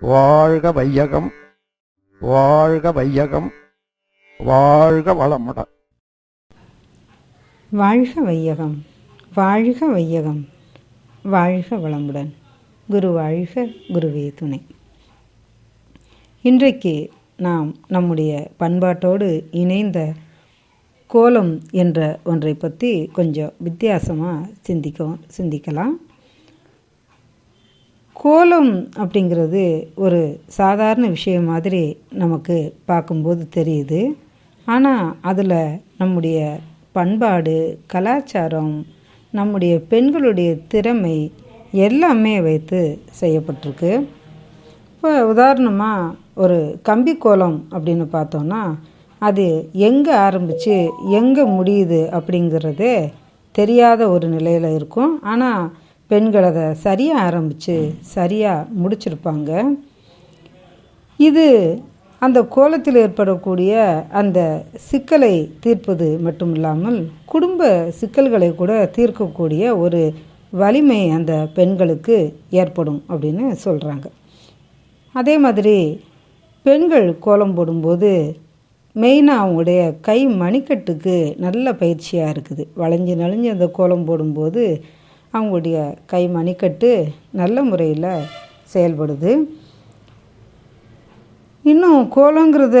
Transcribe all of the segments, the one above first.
வாழ்க வையகம் வாழ்க வையகம் வாழ்க வளமுடன் வாழ்க வையகம் வாழ்க வையகம் வாழ்க வளமுடன். குரு வாழ்க குருவே துணை. இன்றைக்கு நாம் நம்முடைய பண்பாட்டோடு இணைந்த கோலம் என்ற ஒன்றை பற்றி கொஞ்சம் வித்தியாசமாக சிந்திக்க சிந்திக்கலாம். கோலம் அப்படிங்கிறது ஒரு சாதாரண விஷயம் மாதிரி நமக்கு பார்க்கும்போது தெரியுது. ஆனால் அதில் நம்முடைய பண்பாடு கலாச்சாரம் நம்முடைய பெண்களுடைய திறமை எல்லாமே வைத்து செய்யப்பட்டிருக்கு. இப்போ உதாரணமாக ஒரு கம்பி கோலம் அப்படின்னு பார்த்தோன்னா அது எங்கே ஆரம்பித்து எங்கே முடியுது அப்படிங்கிறதே தெரியாத ஒரு நிலையில் இருக்கும். ஆனால் பெண்கள் அதை சரியாக ஆரம்பித்து சரியாக முடிச்சிருப்பாங்க. இது அந்த கோலத்தில் ஏற்படக்கூடிய அந்த சிக்கலை தீர்ப்பது மட்டும் இல்லாமல் குடும்ப சிக்கல்களை கூட தீர்க்கக்கூடிய ஒரு வலிமை அந்த பெண்களுக்கு ஏற்படும் அப்படின்னு சொல்கிறாங்க அதே மாதிரி பெண்கள் கோலம் போடும்போது மெயினாக அவங்களுடைய கை மணிக்கட்டுக்கு நல்ல பயிற்சியாக இருக்குது. வளைஞ்சு நலிஞ்சு அந்த கோலம் போடும்போது அவங்களுடைய கை மணிக்கட்டு நல்ல முறையில் செயல்படுது. இன்னும் கோலங்கிறத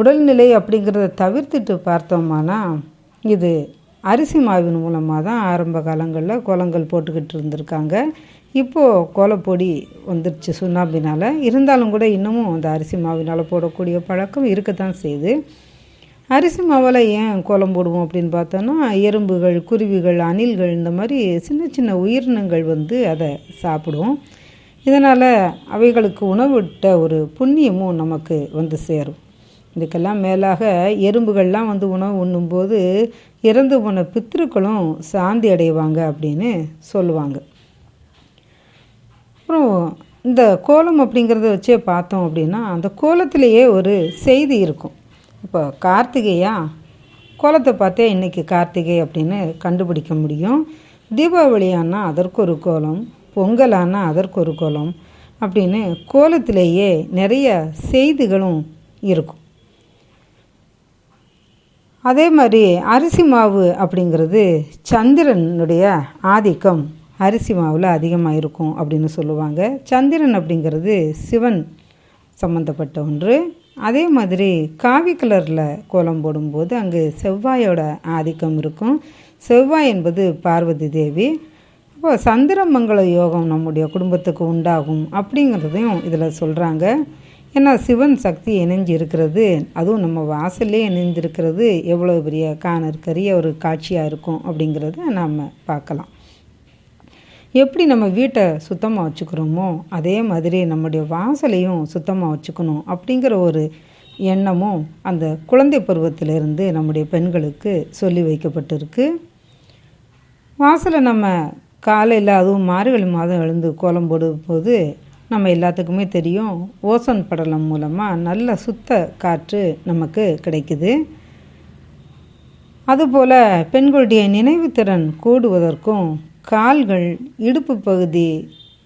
உடல்நிலை அப்படிங்கிறத தவிர்த்துட்டு பார்த்தோம்னா இது அரிசி மாவின் மூலமாக தான் ஆரம்ப காலங்களில் கோலங்கள் போட்டுக்கிட்டு இருந்திருக்காங்க. இப்போது கோலப்பொடி வந்துருச்சு சுண்ணாம்பினால். இருந்தாலும் கூட இன்னமும் அந்த அரிசி மாவினால் போடக்கூடிய பழக்கம் இருக்கத்தான் செய்யுது. அரிசி மாவில் ஏன் கோலம் போடுவோம் அப்படின்னு பார்த்தோன்னா எறும்புகள் குருவிகள் அணில்கள் இந்த மாதிரி சின்ன சின்ன உயிரினங்கள் வந்து அதை சாப்பிடும் இதனால் அவைகளுக்கு உணவிட்ட ஒரு புண்ணியமும் நமக்கு வந்து சேரும். இதுக்கெல்லாம் மேலாக எறும்புகள்லாம் வந்து உணவு உண்ணும்போது இறந்து போன பித்திருக்களும் சாந்தி அடைவாங்க அப்படின்னு சொல்லுவாங்க. அப்புறம் இந்த கோலம் அப்படிங்கிறத வச்சே பார்த்தோம் அப்படின்னா அந்த கோலத்திலேயே ஒரு செய்தி இருக்கும். இப்போ கார்த்திகையா? கோலத்தை பார்த்தே இன்றைக்கி கார்த்திகை அப்படின்னு கண்டுபிடிக்க முடியும். தீபாவளியானா அதற்கு ஒரு கோலம் பொங்கலானா அதற்கு ஒரு கோலம் அப்படின்னு கோலத்திலேயே நிறைய செய்திகளும் இருக்கும். அதே மாதிரி அரிசி மாவு அப்படிங்கிறது சந்திரனுடைய ஆதிக்கம். அரிசி மாவில் அதிகமாக இருக்கும் அப்படின்னு சொல்லுவாங்க. சந்திரன் அப்படிங்கிறது சிவன் சம்மந்தப்பட்ட ஒன்று. அதே மாதிரி காவி கலரில் கோலம் போடும்போது அங்கு செவ்வாயோட ஆதிக்கம் இருக்கும். செவ்வாய் என்பது பார்வதி தேவி. அப்போ சந்திரமங்கல யோகம் நம்முடைய குடும்பத்துக்கு உண்டாகும் அப்படிங்கிறதையும் இதில் சொல்கிறாங்க ஏன்னா சிவன் சக்தி இணைஞ்சு இருக்கிறது. அதுவும் நம்ம வாசல்லே இணைந்திருக்கிறது. எவ்வளோ பெரிய காணற்கரிய ஒரு காட்சியாக இருக்கும் அப்படிங்கிறத நாம் பார்க்கலாம். எப்படி நம்ம வீட்டை சுத்தமாக வச்சுக்கிறோமோ அதே மாதிரி நம்முடைய வாசலையும் சுத்தமாக வச்சுக்கணும் அப்படிங்கிற ஒரு எண்ணமும் அந்த குழந்தை பருவத்திலிருந்து நம்முடைய பெண்களுக்கு சொல்லி வைக்கப்பட்டிருக்கு. வாசலை நம்ம காலையில் அதுவும் மார்கழி மாதம் எழுந்து கோலம் போடும்போது நம்ம எல்லாத்துக்குமே தெரியும் ஓசோன் படலம் மூலமாக நல்ல சுத்த காற்று நமக்கு கிடைக்குது. அதுபோல் பெண்களுடைய நினைவுத்திறன் கூடுவதற்கும் கால்கள் இடுப்பு பகுதி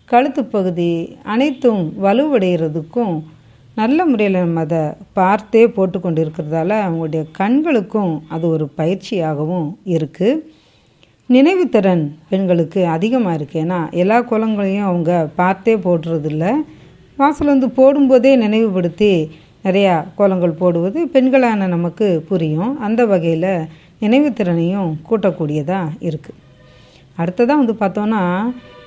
கழுத்து பகுதி அனைத்தும் வலுவடைகிறதுக்கும் நல்ல முறையில் நம்ம அதை பார்த்தே போட்டு கொண்டு இருக்கிறதால அவங்களுடைய கண்களுக்கும் அது ஒரு பயிற்சியாகவும் இருக்குது நினைவுத்திறன் பெண்களுக்கு அதிகமாக இருக்குது ஏன்னா எல்லா குளங்களையும் அவங்க பார்த்தே போடுறதில்ல. வாசல் வந்து போடும்போதே நினைவுபடுத்தி நிறையா கோலங்கள் போடுவது பெண்களான நமக்கு புரியும். அந்த வகையில் நினைவுத்திறனையும் கூட்டக்கூடியதாக இருக்குது அடுத்ததாக வந்து பார்த்தோன்னா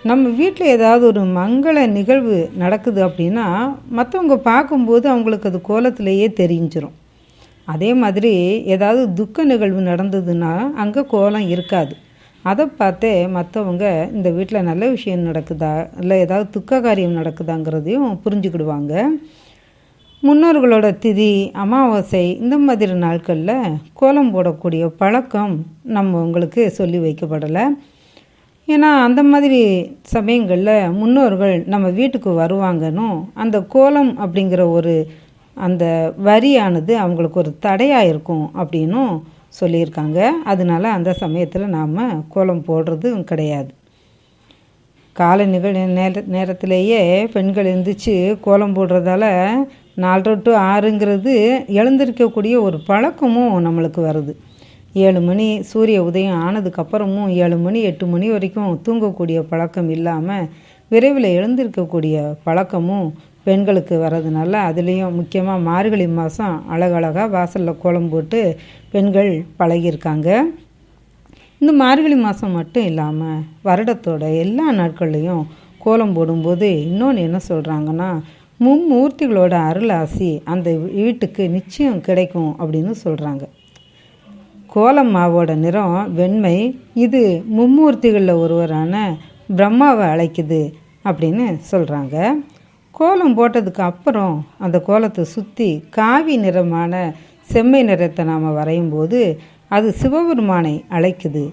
நம்ம வீட்டில் ஏதாவது ஒரு மங்கள நிகழ்வு நடக்குது அப்படின்னா மற்றவங்க பார்க்கும்போது அவங்களுக்கு அது கோலத்திலேயே தெரிஞ்சிடும் அதே மாதிரி ஏதாவது துக்க நிகழ்வு நடந்ததுன்னா அங்கே கோலம் இருக்காது. அதை பார்த்தே மற்றவங்க இந்த வீட்டில் நல்ல விஷயம் நடக்குதா? இல்லை ஏதாவது துக்க காரியம் நடக்குதாங்கிறதையும் புரிஞ்சுக்கிடுவாங்க. முன்னோர்களோட திதி அமாவாசை இந்த மாதிரி நாட்களில் கோலம் போடக்கூடிய பழக்கம் நம்ம உங்களுக்கு சொல்லி வைக்கப்படலை. ஏன்னா அந்த மாதிரி சமயங்களில் முன்னோர்கள் நம்ம வீட்டுக்கு வருவாங்கன்னும் அந்த கோலம் அப்படிங்கிற ஒரு அந்த வரியானது அவங்களுக்கு ஒரு தடையாக இருக்கும் அப்படின்னும் சொல்லியிருக்காங்க. அதனால அந்த சமயத்தில் நாம் கோலம் போடுறதும் கிடையாது. காலை நிகழ் நேர நேரத்திலேயே பெண்கள் எழுந்திரிச்சு கோலம் போடுறதால நாலரை டு ஆறுங்கிறது எழுந்திருக்கக்கூடிய ஒரு பழக்கமும் நம்மளுக்கு வருது. ஏழு மணி சூரிய உதயம் ஆனதுக்கப்புறமும் ஏழு மணி எட்டு மணி வரைக்கும் தூங்கக்கூடிய பழக்கம் இல்லாமல் விரைவில் எழுந்திருக்கக்கூடிய பழக்கமும் பெண்களுக்கு வர்றதுனால அதுலேயும் முக்கியமாக மார்கழி மாதம் அழகழகாக வாசலில் கோலம் போட்டு பெண்கள் பழகியிருக்காங்க. இந்த மார்கழி மாதம் மட்டும் இல்லாமல் வருடத்தோட எல்லா நாட்கள்லையும் கோலம் போடும்போது இன்னொன்று என்ன சொல்கிறாங்கன்னா மும்மூர்த்திகளோட அருளாசி அந்த வீட்டுக்கு நிச்சயம் கிடைக்கும் அப்படின்னு சொல்கிறாங்க கோலம் மாவோட நிறம் வெண்மை இது மும்மூர்த்திகளில் ஒருவரான பிரம்மாவை அழைக்குது அப்படின்னு சொல்கிறாங்க கோலம் போட்டதுக்கு அப்புறம் அந்த கோலத்தை சுற்றி காவி நிறமான செம்மை நிறத்தை நாம் வரையும் போது அது சிவபெருமானை அழைக்குது.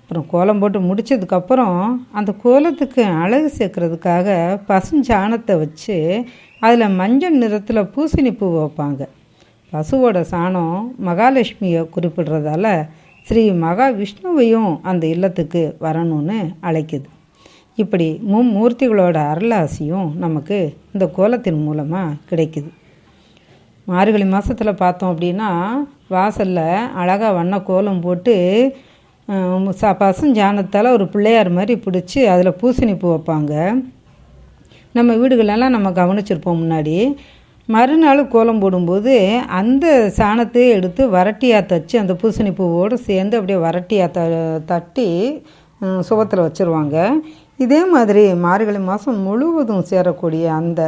அப்புறம் கோலம் போட்டு முடித்ததுக்கப்புறம் அந்த கோலத்துக்கு அழகு சேர்க்குறதுக்காக பசுஞ்சாணத்தை வச்சு அதில் மஞ்சள் நிறத்தில் பூசணி பூ வைப்பாங்க. பசுவோட சாணம் மகாலட்சுமியை குறிப்பிடுறதால ஸ்ரீ மகாவிஷ்ணுவையும் அந்த இல்லத்துக்கு வரணும்னு அழைக்குது. இப்படி மும்மூர்த்திகளோட அருளாசியும் நமக்கு இந்த கோலத்தின் மூலமாக கிடைக்குது. மார்கழி மாதத்தில் பார்த்தோம் அப்படின்னா வாசலில் அழகாக வண்ண கோலம் போட்டு சா ச பசுஞ்சாணத்தால் ஒரு பிள்ளையார் மாதிரி பிடிச்சி அதில் பூசணி பூ வைப்பாங்க. நம்ம வீடுகளெல்லாம் நம்ம கவனிச்சிருப்போம் முன்னாடி. மறுநாள் கோலம் போடும்போது அந்த சாணத்தை எடுத்து வரட்டியாக தச்சு அந்த பூசணி பூவோடு சேர்ந்து அப்படியே வரட்டியாக த தட்டி சுபத்தில் வச்சுருவாங்க. இதே மாதிரி மார்கழி மாதம் முழுவதும் சேரக்கூடிய அந்த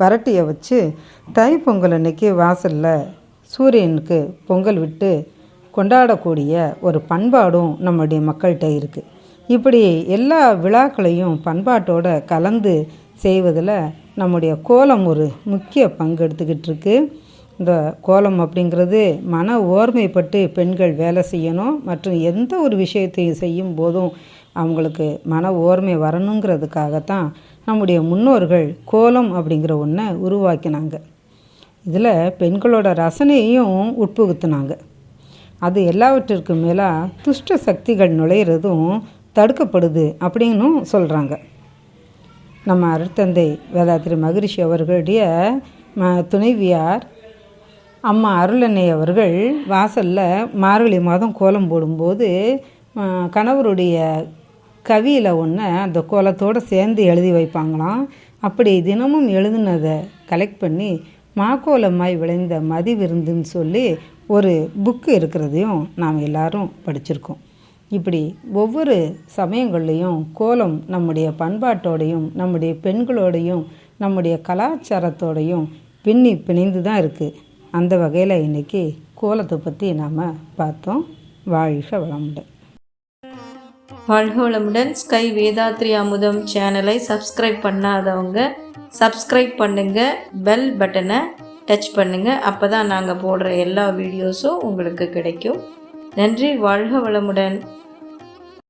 வரட்டியை வச்சு தைப்பொங்கல் அன்னைக்கு வாசலில் சூரியனுக்கு பொங்கல் விட்டு கொண்டாடக்கூடிய ஒரு பண்பாடும் நம்முடைய மக்கள்கிட்ட இருக்குது இப்படி எல்லா விழாக்களையும் பண்பாட்டோடு கலந்து செய்வதில் நம்முடைய கோலம் ஒரு முக்கிய பங்கு எடுத்துக்கிட்டு இருக்கு இந்த கோலம் அப்படிங்கிறது மன ஓர்மைப்பட்டு பெண்கள் வேலை செய்யணும். மற்றும் எந்த ஒரு விஷயத்தையும் செய்யும் போதும் அவங்களுக்கு மன ஓர்மை வரணுங்கிறதுக்காகத்தான் நம்முடைய முன்னோர்கள் கோலம் அப்படிங்கிற ஒன்றை உருவாக்கினாங்க. இதில் பெண்களோட ரசனையையும் உட்புகுத்துனாங்க. அது எல்லாவற்றிற்கும் மேலாக துஷ்ட சக்திகள் நுழையிறதும் தடுக்கப்படுது அப்படின்னும் சொல்கிறாங்க நம்ம அருட்தந்தை வேதாத்திரி மகரிஷி அவர்களுடைய துணைவியார் அம்மா அருளன்னை அவர்கள் வாசலில் மார்கழி மாதம் கோலம் போடும்போது கணவருடைய கவியில் ஒன்று அந்த கோலத்தோடு சேர்ந்து எழுதி வைப்பாங்களாம். அப்படி தினமும் எழுதுனதை கலெக்ட் பண்ணி மாக்கோலமாய் விளைந்த மதி விருந்துன்னு சொல்லி ஒரு புக்கு இருக்கிறதையும் நாம் எல்லாரும் படிச்சிருக்கோம். இப்படி ஒவ்வொரு சமயங்கள்லேயும் கோலம் நம்முடைய பண்பாட்டோடையும் நம்முடைய பெண்களோடையும் நம்முடைய கலாச்சாரத்தோடையும் பின்னி பிணைந்து தான் இருக்குது அந்த வகையில் இன்றைக்கி கோலத்தை பற்றி நாம் பார்த்தோம். வாழ்க வளமுடன். வாழ்க வளமுடன். ஸ்கை வேதாத்ரி அமுதம் சேனலை சப்ஸ்கிரைப் பண்ணாதவங்க சப்ஸ்கிரைப் பண்ணுங்கள் பெல் பட்டனை டச் பண்ணுங்கள் அப்போ தான் நாங்கள் போடுற எல்லா வீடியோஸும் உங்களுக்கு கிடைக்கும். நன்றி வாழ்க வளமுடன்.